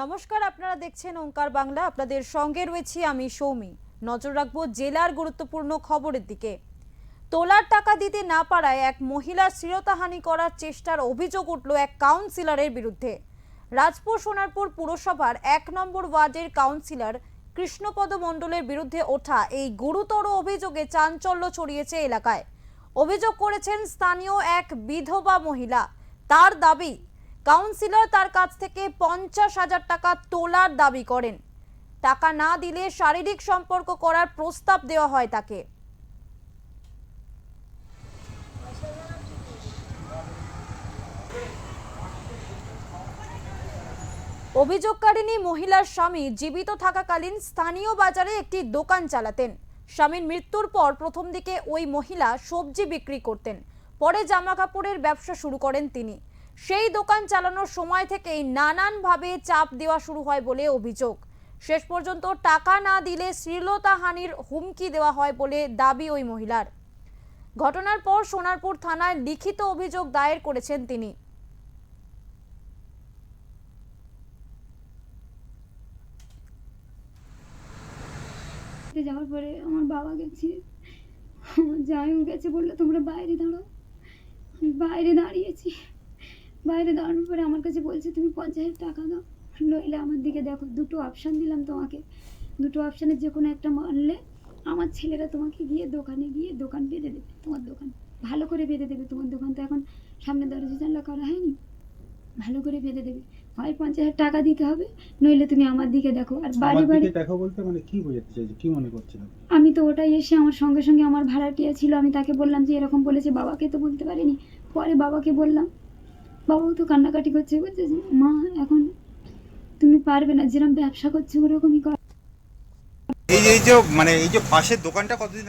নমস্কার, আপনারা দেখছেন ওঙ্কার বাংলা। আপনাদের সঙ্গে রয়েছি আমি সৌমি। নজর রাখব জেলার গুরুত্বপূর্ণ খবরের দিকে। তোলার টাকা দিতে না পারায় এক মহিলার শ্লীলতাহানি করার চেষ্টার অভিযোগ উঠল এক কাউন্সিলরের বিরুদ্ধে। রাজপুর সোনারপুর পুরসভার এক নম্বর ওয়ার্ডের কাউন্সিলর কৃষ্ণপদ মণ্ডলের বিরুদ্ধে ওঠা এই গুরুতর অভিযোগে চাঞ্চল্য ছড়িয়েছে এলাকায়। অভিযোগ করেছেন স্থানীয় এক বিধবা মহিলা। তার দাবি কাউন্সিলর তার কাছ থেকে পঞ্চাশ হাজার টাকা তোলার দাবি করেন। টাকা না দিলে শারীরিক সম্পর্ক করার প্রস্তাব দেওয়া হয় তাকে। অভিযোগকারিণী মহিলার স্বামী জীবিত থাকাকালীন স্থানীয় বাজারে একটি দোকান চালাতেন। স্বামীর মৃত্যুর পর প্রথম দিকে ওই মহিলা সবজি বিক্রি করতেন। পরে জামা কাপড়ের ব্যবসা শুরু করেন তিনি। সেই দোকান চালানোর সময় থেকেই নানানভাবে চাপ দেওয়া শুরু হয় বলে অভিযোগ। শেষ পর্যন্ত টাকা না দিলে শ্লীলতাহানির হুমকি দেওয়া হয় বলে দাবি ওই মহিলার। ঘটনার পর সোনারপুর থানায় লিখিত অভিযোগ দায়ের করেছেন তিনি। যাওয়ার পরে আমার বাবা গেছে। আমার জামাইও গেছে বলল, তোমরা বাইরে দাঁড়াও। বাইরে দাঁড়িয়েছি। বাইরে দাঁড়ানোর পরে আমার কাছে বলছে তুমি পঞ্চাশ হাজার টাকা দাও। নইলে আমার দিকে দেখো দুটো অপশান দিলাম তোমাকে। দুটো অপশানের যে কোনো একটা মানলে আমার ছেলেরা তোমাকে গিয়ে দোকানে গিয়ে দোকান বেঁধে দেবে তোমার দোকান। ভালো করে বেঁধে দেবে তোমার দোকান তো এখন সামনে দরজা জানলা করা হয়নি। ভালো করে বেঁধে দেবে। হয় পঞ্চাশ হাজার টাকা দিতে হবে নইলে তুমি আমার দিকে দেখো। আর বাড়ি বাড়ি দেখো বলতে মানে কি বোঝাতে চাইছো কি মনে করছিলাম আমি তো ওটাই এসে আমার সঙ্গে সঙ্গে আমার ভাড়াটিয়া ছিল আমি তাকে বললাম যে এরকম বলেছে বাবাকে তো বলতে পারিনি। পরে বাবাকে বললাম বাবাও তো কান্নাকাটি করছে বলছে মা এখন তুমি পারবে না যেরকম ব্যবসা করছ ওরকমই কর। এই এই যে মানে এই যে পাশের দোকানটা কতদিন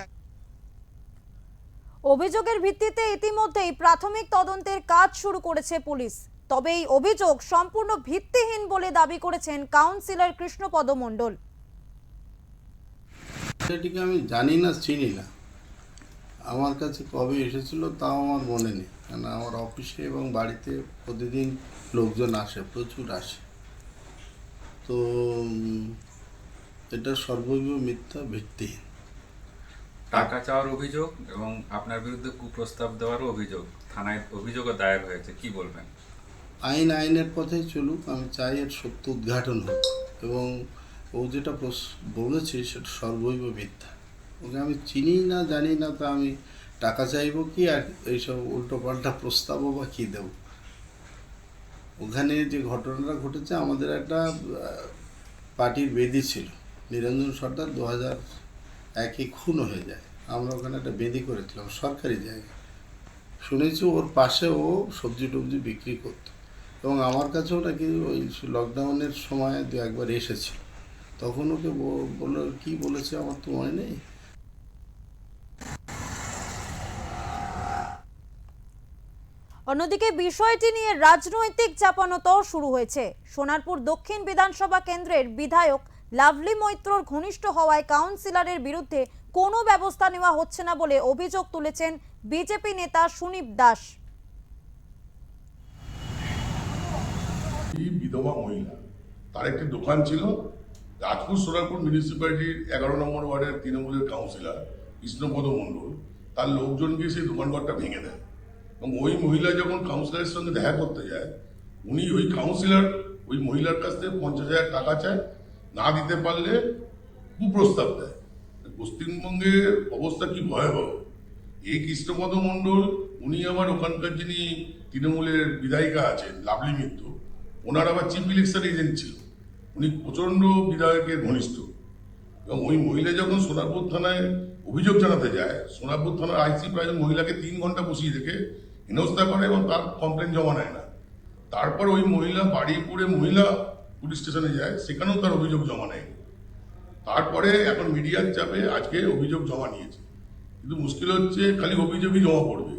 অভিযোগের ভিত্তিতে ইতিমধ্যেই প্রাথমিক তদন্তের কাজ শুরু করেছে পুলিশ। তবে এই অভিযোগ সম্পূর্ণ ভিত্তিহীন বলে দাবি করেছেন কাউন্সিলর কৃষ্ণপদ মণ্ডল। এটিকে আমি জানি না চিনি না। আমার কাছে কবে এসেছিল তাও আমার মনে নেই। কেন আমার অফিসে এবং বাড়িতে প্রতিদিন লোকজন আসে প্রচুর আসে। তো এটা সর্বৈব মিথ্যা ভিত্তিহীন টাকা চাওয়ার অভিযোগ এবং আপনার বিরুদ্ধে কুপ্রস্তাব দেওয়ারও অভিযোগ থানায় অভিযোগও দায়ের হয়েছে কি বলবেন? আইন আইনের পথেই চলুক আমি চাই এর সত্য উদ্ঘাটন হোক। এবং ও যেটা বলেছে সেটা সর্বৈব মিথ্যা। ওকে আমি চিনি না, জানি না, তা আমি টাকা চাইব কি আর এইসব উল্টো পাল্টা প্রস্তাবও বা কী দেবো? ওখানে যে ঘটনাটা ঘটেছে, আমাদের একটা পার্টির বেদি ছিল। নিরঞ্জন সর্দার দু হাজার একে খুন হয়ে যায়। আমরা ওখানে একটা বেদি করেছিলাম, সরকারি জায়গায়। শুনেছি ওর পাশে ও সবজি টবজি বিক্রি করতো। এবং আমার কাছেও নাকি ওই লকডাউনের সময় দু একবার এসেছিল। তখন ওকে বলল, কী বলেছে আমার তো মনে নেই? অন্যদিকে বিষয়টি নিয়ে রাজনৈতিক চাপানোতর শুরু হয়েছে। সোনারপুর দক্ষিণ বিধানসভা কেন্দ্রের বিধায়ক লাভলি মৈত্রর ঘনিষ্ঠ হওয়ায় কাউন্সিলরের বিরুদ্ধে কোনো ব্যবস্থা নেওয়া হচ্ছে না বলে অভিযোগ তুলেছেন বিজেপি নেতা সুনীপ দাস। বিধবা মহিলা, তার একটি দোকান ছিল, রাজপুর সোনারপুর মিউনিসিপ্যালিটির এগারো নম্বর ওয়ার্ডের তৃণমূলের কাউন্সিলর, কৃষ্ণপদ মণ্ডল। তার লোকজন গিয়ে সেই দোকানঘরটা ভেঙে দেয়। এবং ওই মহিলা যখন কাউন্সিলরের সঙ্গে দেখা করতে যায়, উনি ওই কাউন্সিলর ওই মহিলার কাছ থেকে পঞ্চাশ হাজার টাকা চায়, না দিতে পারলে কুপ্রস্তাব দেয়। পশ্চিমবঙ্গের অবস্থা কি ভয়াবহ? এই কৃষ্ণপদ মণ্ডল, উনি আবার ওখানকার যিনি তৃণমূলের বিধায়িকা আছেন, লাভলি মিত্র, ওনার আবার চিফ ইলেকশন এজেন্ট ছিল। উনি প্রচণ্ড বিধায়কের ঘনিষ্ঠ। এবং ওই মহিলা যখন সোনারপুর থানায় অভিযোগ জানাতে যায়, সোনারপুর থানার আইসি প্রায় মহিলাকে তিন ঘণ্টা বসিয়ে রেখে হেনস্থা করে এবং তার কমপ্লেন জমা নেয় না। তারপর ওই মহিলা বাড়ি করে মহিলা পুলিশ স্টেশনে যায়, সেখানেও তার অভিযোগ জমা নেয়। তারপরে এখন মিডিয়ার চাপে আজকে অভিযোগ জমা নিয়েছে। কিন্তু মুশকিল হচ্ছে, খালি অভিযোগই জমা পড়বে।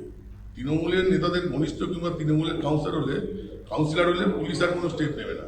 তৃণমূলের নেতাদের ঘনিষ্ঠ কিংবা তৃণমূলের কাউন্সিলর হলে কাউন্সিলর হলে পুলিশ আর কোনো স্টেপ নেবে না।